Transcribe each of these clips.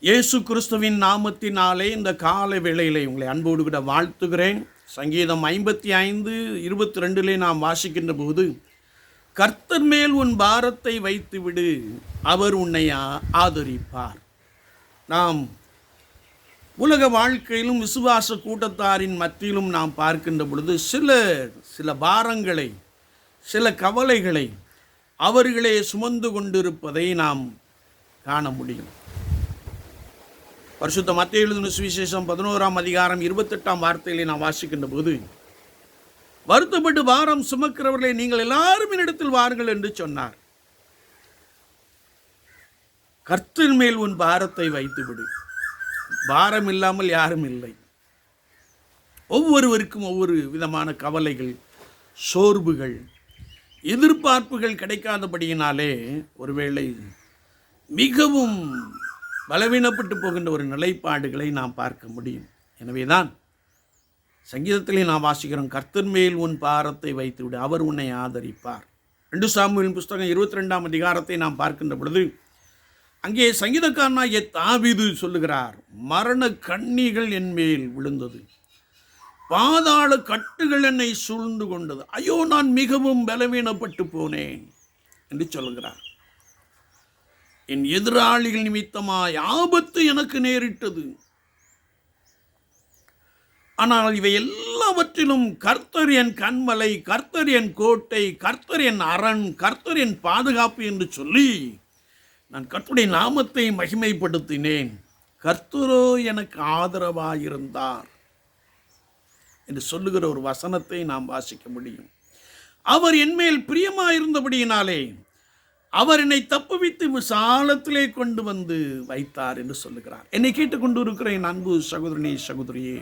இயேசு கிறிஸ்துவின் நாமத்தினாலே இந்த கால வேளையிலே உங்களை அன்போடு கூட வாழ்த்துகிறேன். சங்கீதம் ஐம்பத்தி ஐந்து இருபத்தி ரெண்டிலே நாம் வாசிக்கின்ற போது கர்த்தர் மேல் உன் பாரத்தை வைத்து விடு அவர் உன்னை ஆ- ஆதரிப்பார். நாம் உலக வாழ்க்கையிலும் விசுவாச கூட்டத்தாரின் மத்தியிலும் நாம் பார்க்கின்ற பொழுது சில சில பாரங்களை சில கவலைகளை அவர்களே சுமந்து கொண்டிருப்பதை நாம் காண முடியும். பரிசுத்த மத்திய எழுதின சுவிசேஷம் பதினோராம் அதிகாரம் இருபத்தெட்டாம் வார்த்தையிலே நான் வாசிக்கின்ற போது வருத்தப்பட்டு பாரம் சுமக்கிறவர்களை நீங்கள் எல்லாரும் என்னிடத்தில் வாருங்கள் என்று சொன்னார். கர்த்தின் மேல் உன் பாரத்தை வைத்துவிடு. பாரம் இல்லாமல் யாரும் இல்லை. ஒவ்வொருவருக்கும் ஒவ்வொரு விதமான கவலைகள் சோர்வுகள் எதிர்பார்ப்புகள் கிடைக்காதபடியினாலே ஒருவேளை மிகவும் பலவீனப்பட்டு போகின்ற ஒரு நிலைப்பாடுகளை நாம் பார்க்க முடியும். எனவே தான் சங்கீதத்திலே நாம் வாசிக்கிறோம் கர்த்தர் மேல் உன் பாரத்தை வைத்துவிடு அவர் உன்னை ஆதரிப்பார். ரெண்டு சாமுவின் புஸ்தகம் இருபத்தி ரெண்டாம் அதிகாரத்தை நாம் பார்க்கின்ற பொழுது அங்கே சங்கீதக்காரனாகிய தாவிது சொல்லுகிறார் மரண கண்ணிகள் என் மேல் விழுந்தது பாதாள கட்டுகள் என்னை சூழ்ந்து கொண்டது ஐயோ நான் மிகவும் பலவீனப்பட்டு போனேன் என்று சொல்லுகிறார். என் எதிராளிகள் நிமித்தமாய் ஆபத்து எனக்கு நேரிட்டது. ஆனால் இவை எல்லாவற்றிலும் கர்த்தர் என் கண்மலை கர்த்தர் என் கோட்டை கர்த்தர் என் அரண் கர்த்தர் என் பாதுகாப்பு என்று சொல்லி நான் கர்த்தருடைய நாமத்தை மகிமைப்படுத்தினேன். கர்த்தரோ எனக்கு ஆதரவாயிருந்தார் என்று சொல்லுகிற ஒரு வசனத்தை நாம் வாசிக்க முடியும். அவர் என்மேல் பிரியமாயிருந்தபடியினாலே அவர் என்னை தப்புவித்து விசாலத்திலே கொண்டு வந்து வைத்தார் என்று சொல்லுகிறார். என்னை கேட்டுக்கொண்டு இருக்கிற என் அன்பு சகோதரனே சகோதரியே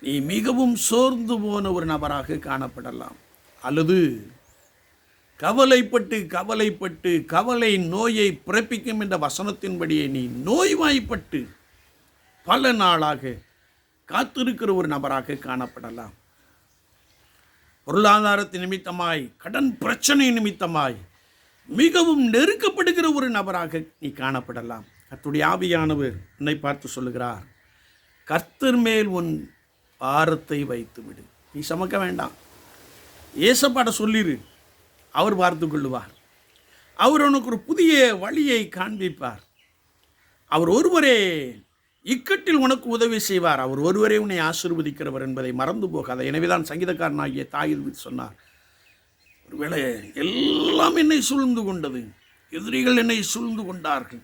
நீ மிகவும் சோர்ந்து போன ஒரு நபராக காணப்படலாம். அல்லது கவலைப்பட்டு கவலைப்பட்டு கவலை நோயை பிறப்பிக்கும் என்ற வசனத்தின்படியே நீ நோய்வாய்ப்பட்டு பல நாளாக காத்திருக்கிற ஒரு நபராக காணப்படலாம். பொருளாதாரத்தின் நிமித்தமாய் கடன் பிரச்சனை நிமித்தமாய் மிகவும் நெருக்கப்படுகிற ஒரு நபராக நீ காணப்படலாம். கர்த்தருடைய ஆவியானவர் உன்னை பார்த்து சொல்லுகிறார் கர்த்தர் மேல் உன் பாரத்தை வைத்து விடு நீ சமக்க வேண்டாம். ஏசப்பாட சொல்லிரு அவர் பார்த்து கொள்ளுவார். அவர் உனக்கு ஒரு புதிய வழியை காண்பிப்பார். அவர் ஒருவரே இக்கட்டில் உனக்கு உதவி செய்வார். அவர் ஒருவரே உன்னை ஆசிர்வதிக்கிறவர் என்பதை மறந்து போகாத. எனவேதான் சங்கீதக்காரனாகிய தாயில் சொன்னார் ஒருவேளை எல்லாம் என்னை சூழ்ந்து கொண்டது. எதிரிகள் என்னை சூழ்ந்து கொண்டார்கள்.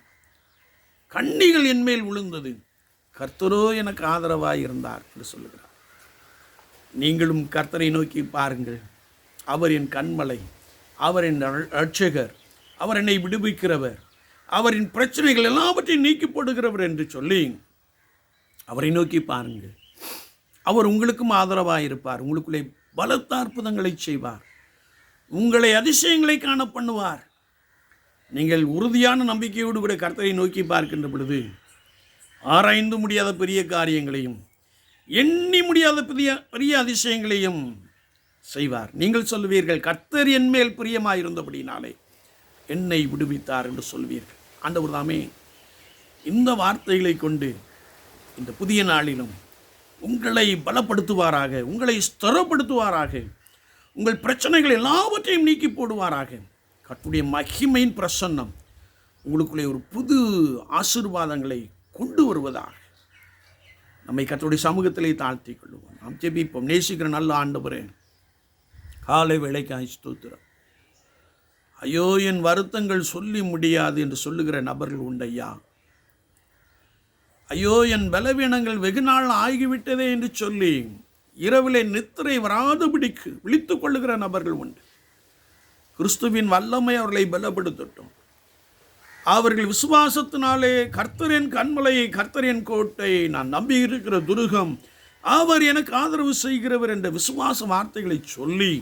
கண்ணிகள் என்மேல் விழுந்தது. கர்த்தரோ எனக்கு ஆதரவாக இருந்தார் என்று சொல்லுகிறார். நீங்களும் கர்த்தரை நோக்கி பாருங்கள். அவர் என் கண்மலை அவர் என் ரட்சகர் அவர் என்னை விடுவிக்கிறவர் அவரின் பிரச்சனைகள் எல்லாவற்றையும் நீக்கி போடுகிறவர் என்று சொல்லி அவரை நோக்கி பாருங்கள். அவர் உங்களுக்கும் ஆதரவாக இருப்பார். உங்களுக்குள்ளே பலத்த அற்புதங்களை செய்வார். உங்களை அதிசயங்களை காண பண்ணுவார். நீங்கள் உறுதியான நம்பிக்கையோடு கூட கர்த்தரை நோக்கி பார்க்கின்ற பொழுது ஆராய்ந்து முடியாத பெரிய காரியங்களையும் எண்ணி முடியாத பெரிய பெரிய அதிசயங்களையும் செய்வார். நீங்கள் சொல்வீர்கள் கர்த்தர் என் மேல் பிரியமாயிருந்தபடினாலே என்னை விடுவித்தார் என்று சொல்வீர்கள் ஆண்டவர் தாமே இந்த வார்த்தைகளை கொண்டு இந்த புதிய நாளிலும் உங்களை பலப்படுத்துவாராக உங்களை ஸ்திரப்படுத்துவாராக உங்கள் பிரச்சனைகள் எல்லாவற்றையும் நீக்கி போடுவாராக. கட்டுடைய மகிமையின் பிரசன்னம் உங்களுக்குள்ளே ஒரு புது ஆசீர்வாதங்களை கொண்டு வருவதாக. நம்மை கர்த்தருடைய சமூகத்திலே தாழ்த்தி கொள்வோம் நாம் ஜெபிப்போம். நேசிக்கிற நல்ல ஆண்டவரே காலை வேலைக்காய் ஸ்தோத்திரம். ஐயோ என் வருத்தங்கள் சொல்லி முடியாது என்று சொல்லுகிற நபர்கள் உண்டையா ஐயோ என் பலவீனங்கள் வெகு நாள் ஆகிவிட்டதே என்று சொல்லி இரவிலே நித்திரை வராதபடிக்கு விழித்து கொள்ளுகிற நபர்கள் உண்டு. கிறிஸ்துவின் வல்லமை அவர்களை பலப்படுத்தட்டும். அவர்கள் விசுவாசத்தினாலே கர்த்தரின் கண்மலையை கர்த்தரின் கோட்டை நான் நம்பி இருக்கிற துருகம் அவர் எனக்கு ஆதரவு செய்கிறவர் என்ற விசுவாச வார்த்தைகளை சொல்லி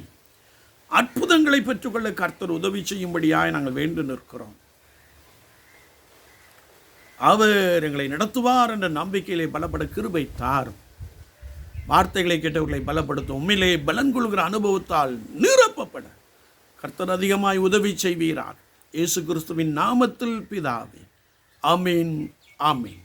அற்புதங்களை பெற்றுக்கொள்ள கர்த்தர் உதவி செய்யும்படியாய் நாங்கள் வேண்டு நிற்கிறோம். அவர் எங்களை நடத்துவார் என்ற நம்பிக்கையிலே பலப்பட கிருபை தாரும். வார்த்தைகளை கேட்டவர்களை பலப்படுத்தும். உண்மையிலே பலன் கொள்கிற அனுபவத்தால் நிரப்பப்பட. கர்த்தர் அதிகமாய் உதவி செய்வீரார் இயேசு கிறிஸ்துவின் நாமத்தில் பிதாவே. ஆமீன் ஆமீன்.